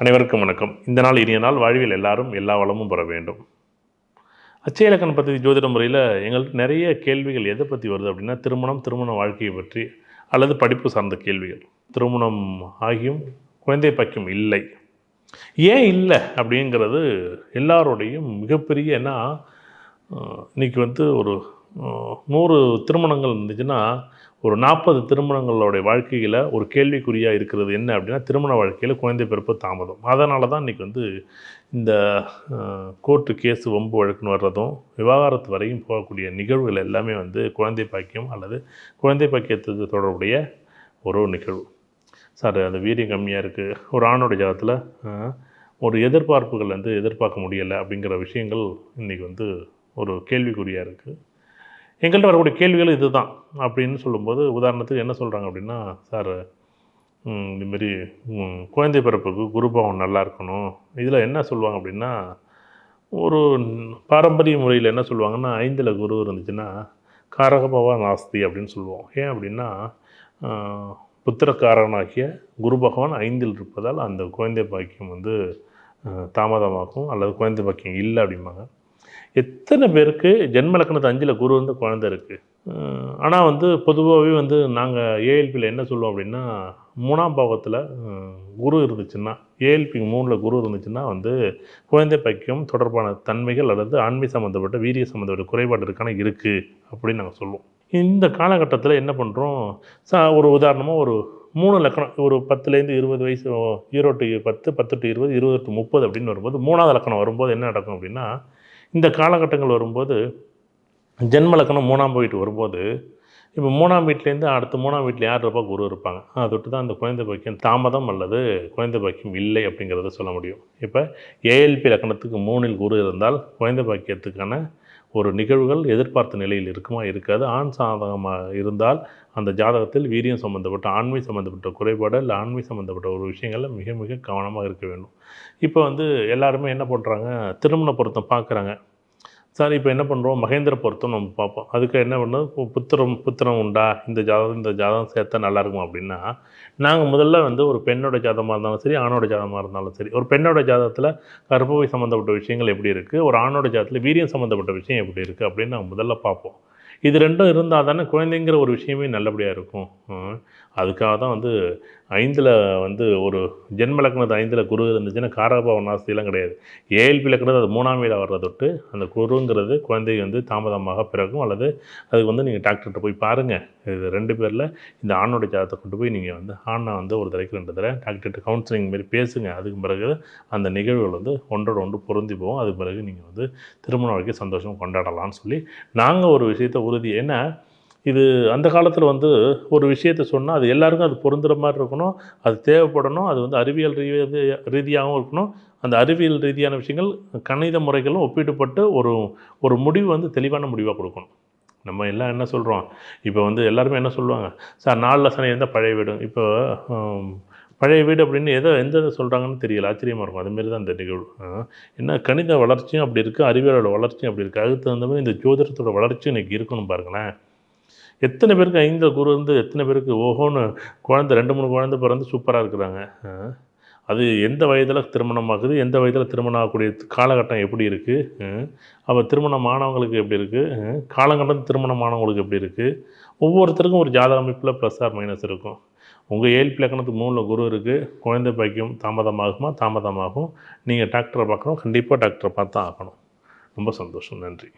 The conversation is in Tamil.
அனைவருக்கும் வணக்கம். இந்த நாள் இனிய நாள். வாழ்வில் எல்லாரும் எல்லா வளமும் பெற வேண்டும். அச்சய இலக்கணம் பற்றி ஜோதிட முறையில் எங்கள்கிட்ட நிறைய கேள்விகள் எதை பற்றி வருது அப்படின்னா திருமணம் திருமண வாழ்க்கையை பற்றி அல்லது படிப்பு சார்ந்த கேள்விகள். திருமணம் ஆகியும் குழந்தை பாக்கியம் இல்லை. ஏன் இல்லை அப்படிங்கிறது எல்லாரோடையும் மிகப்பெரிய ஏன்னா இன்றைக்கி இன்னைக்கு வந்து ஒரு நூறு திருமணங்கள் இருந்துச்சுன்னா ஒரு நாற்பது திருமணங்களுடைய வாழ்க்கையில் ஒரு கேள்விக்குறியாக இருக்கிறது என்ன அப்படின்னா திருமண வாழ்க்கையில் குழந்தை பிறப்பு தாமதம். அதனால தான் இன்றைக்கி வந்து இந்த கோர்ட்டு கேஸு வம்பு வழக்குன்னு வர்றதும் விவாகரத்து வரையும் போகக்கூடிய நிகழ்வுகள் எல்லாமே வந்து குழந்தை பாக்கியம் அல்லது குழந்தை பாக்கியத்துக்கு தொடர்புடைய ஒரு நிகழ்வு. சார் அது வீரியம் கம்மியாக இருக்குது ஒரு ஆணோட ஜாதத்தில் ஒரு எதிர்பார்ப்புகள் வந்து எதிர்பார்க்க முடியலை அப்படிங்கிற விஷயங்கள் இன்றைக்கி வந்து ஒரு கேள்விக்குறியாக இருக்குது எங்கள்கிட்ட வரக்கூடிய கேள்விகள் இதுதான் அப்படின்னு சொல்லும்போது உதாரணத்துக்கு என்ன சொல்கிறாங்க அப்படின்னா சார் இந்தமாரி குழந்தை பிறப்புக்கு குருபாவம் நல்லா இருக்கணும். இதில் என்ன சொல்லுவாங்க அப்படின்னா ஒரு பாரம்பரிய முறையில் என்ன சொல்லுவாங்கன்னா ஐந்தில் குரு இருந்துச்சுன்னா காரகபவா நாஸ்தி அப்படின்னு சொல்லுவோம். ஏன் அப்படின்னா புத்திரக்காரனாகிய குரு பகவான் ஐந்தில் இருப்பதால் அந்த குழந்தை பாக்கியம் வந்து தாமதமாகும் அல்லது குழந்தை பாக்கியம் இல்லை அப்படிம்பாங்க. எத்தனை பேருக்கு ஜென்ம லக்கணத்து அஞ்சில் குரு வந்து குழந்தை இருக்குது ஆனால் வந்து பொதுவாகவே வந்து நாங்கள் ஏஎல்பியில் என்ன சொல்லுவோம் அப்படின்னா மூணாம் பாவத்தில் குரு இருந்துச்சுன்னா ஏஎல்பி மூணில் குரு இருந்துச்சுன்னா வந்து குழந்தை பாக்கியம் தொடர்பான தன்மைகள் அல்லது ஆண்மை சம்மந்தப்பட்ட வீரிய சம்மந்தப்பட்ட குறைபாடு இருக்கான இருக்குது அப்படின்னு நாங்கள் சொல்லுவோம். இந்த காலகட்டத்தில் என்ன பண்ணுறோம் சா ஒரு உதாரணமாக ஒரு மூணு லக்கணம் ஒரு பத்துலேருந்து இருபது வயசு ஈரோட்டு டு பத்து பத்து டு இருபது இருபது டு முப்பது அப்படின்னு வரும்போது மூணாவது லக்கணம் வரும்போது என்ன நடக்கும் அப்படின்னா இந்த காலகட்டங்கள் வரும்போது ஜென்மலக்கணம் மூணாம் வீட்டு வரும்போது இப்போ மூணாம் வீட்டிலேருந்து அடுத்த மூணாம் வீட்டில் யார் இருப்பா? குரு இருப்பாங்க. அதை தொட்டு தான் அந்த குழந்தை பாக்கியம் தாமதம் அல்லது குழந்தை பாக்கியம் இல்லை அப்படிங்கிறத சொல்ல முடியும். இப்போ ஏஎல்பி லக்கணத்துக்கு மூணில் குரு இருந்தால் குழந்தை பாக்கியத்துக்கான ஒரு நிகழ்வுகள் எதிர்பார்த்த நிலையில் இருக்குமா இருக்காது. ஆண் சாதகமாக இருந்தால் அந்த ஜாதகத்தில் வீரியம் சம்மந்தப்பட்ட ஆண்மை சம்மந்தப்பட்ட குறைபாடு இல்லை ஆண்மை சம்மந்தப்பட்ட ஒரு விஷயங்களில் மிக மிக கவனமாக இருக்க வேண்டும். இப்போ வந்து எல்லாருமே என்ன பண்ணுறாங்க திருமண பொருத்தம் பார்க்குறாங்க சார் இப்போ என்ன பண்ணுறோம் மகேந்திர பொருத்தம் நம்ம பார்ப்போம். அதுக்கு என்ன பண்ணோம் புத்திரம் புத்திரம் உண்டா? இந்த ஜாதகம் இந்த ஜாதகம் சேர்த்தா நல்லா இருக்கும் அப்படின்னா நாங்கள் முதல்ல வந்து ஒரு பெண்ணோட ஜாதகமாக இருந்தாலும் சரி ஆணோட ஜாதகமாக இருந்தாலும் சரி ஒரு பெண்ணோட ஜாதகத்தில் கர்ப்பவை சம்மந்தப்பட்ட விஷயங்கள் எப்படி இருக்குது ஒரு ஆணோட ஜாதகத்தில் வீரியம் சம்மந்தப்பட்ட விஷயம் எப்படி இருக்குது அப்படின்னு நாங்கள் முதல்ல பார்ப்போம். இது ரெண்டும் இருந்தால் தானே குழந்தைங்கிற ஒரு விஷயமே நல்லபடியாக இருக்கும். அதுக்காக தான் வந்து ஐந்தில் வந்து ஒரு ஜென்ம லக்னத்து ஐந்தில் குரு இருந்துச்சுன்னா காரகபாவ நாஸ்திலாம் கிடையாது. ஏஎல்பி லக்னது அது மூணாம் வீடாக வர்றத தொட்டு அந்த குருங்கிறது குழந்தை வந்து தாமதமாக பிறக்கும் அல்லது அதுக்கு வந்து நீங்கள் டாக்டர்கிட்ட போய் பாருங்கள் இது ரெண்டு பேரில் இந்த ஆணோட ஜாதத்தை கொண்டு போய் நீங்கள் வந்து ஆணை வந்து ஒரு தடவைக்கு ரெண்டு தடவை டாக்டர்கிட்ட கவுன்சிலிங் மாரி பேசுங்க. அதுக்கு பிறகு அந்த நிகழ்வுகள் வந்து ஒன்றோட ஒன்று பொருந்தி போகும். அதுக்கு பிறகு நீங்கள் வந்து திருமண வாழ்க்கை சந்தோஷம் கொண்டாடலாம்னு சொல்லி நாங்கள் ஒரு விஷயத்தை உறுதி ஏன்னா இது அந்த காலத்தில் வந்து ஒரு விஷயத்தை சொன்னால் அது எல்லாருக்கும் அது பொருந்துகிற மாதிரி இருக்கணும். அது தேவைப்படணும். அது வந்து அறிவியல் ரீதியா ரீதியாகவும் இருக்கணும். அந்த அறிவியல் ரீதியான விஷயங்கள் கணித முறைகளும் ஒப்பிட்டுப்பட்டு ஒரு ஒரு முடிவு வந்து தெளிவான முடிவாக கொடுக்கணும். நம்ம எல்லாம் என்ன சொல்கிறோம் இப்போ வந்து எல்லாருமே என்ன சொல்லுவாங்க? சார் நாலில் சனி இருந்தால் பழைய வீடு. இப்போ பழைய வீடு அப்படின்னு எதை எந்த இதை சொல்கிறாங்கன்னு தெரியல. ஆச்சரியமாக இருக்கும். அதுமாரி தான் இந்த நிகழ்வு. என்ன கணித வளர்ச்சியும் அப்படி இருக்குது அறிவியலோட வளர்ச்சியும் அப்படி இருக்குது அதுக்கு தகுந்த மாதிரி இந்த ஜோதிடத்தோட வளர்ச்சியும் இன்றைக்கி இருக்கணும் பாருங்களேன். எத்தனை பேருக்கு ஐந்து குரு இருந்து எத்தனை பேருக்கு ஓஹோன்னு குழந்தை ரெண்டு மூணு குழந்தை பிறந்து சூப்பராக இருக்கிறாங்க. அது எந்த வயதில் திருமணம் ஆகுது? எந்த வயதில் திருமணம் ஆகக்கூடிய காலகட்டம் எப்படி இருக்குது அப்போ திருமணம் ஆனவங்களுக்கு எப்படி இருக்குது காலகட்டம் திருமணம் ஆனவங்களுக்கு எப்படி இருக்குது ஒவ்வொருத்தருக்கும் ஒரு ஜாதக அமைப்பில் ப்ளஸ் ஆர் மைனஸ் இருக்கும். உங்கள் ஏழு லக்கணத்துக்கு மூணில் குரு இருக்குது குழந்தை பாக்கியம் தாமதமாகுமா? தாமதமாகும். நீங்கள் டாக்டரை பார்க்கணும். கண்டிப்பாக டாக்டரை பார்த்து ஆகணும். ரொம்ப சந்தோஷம். நன்றி.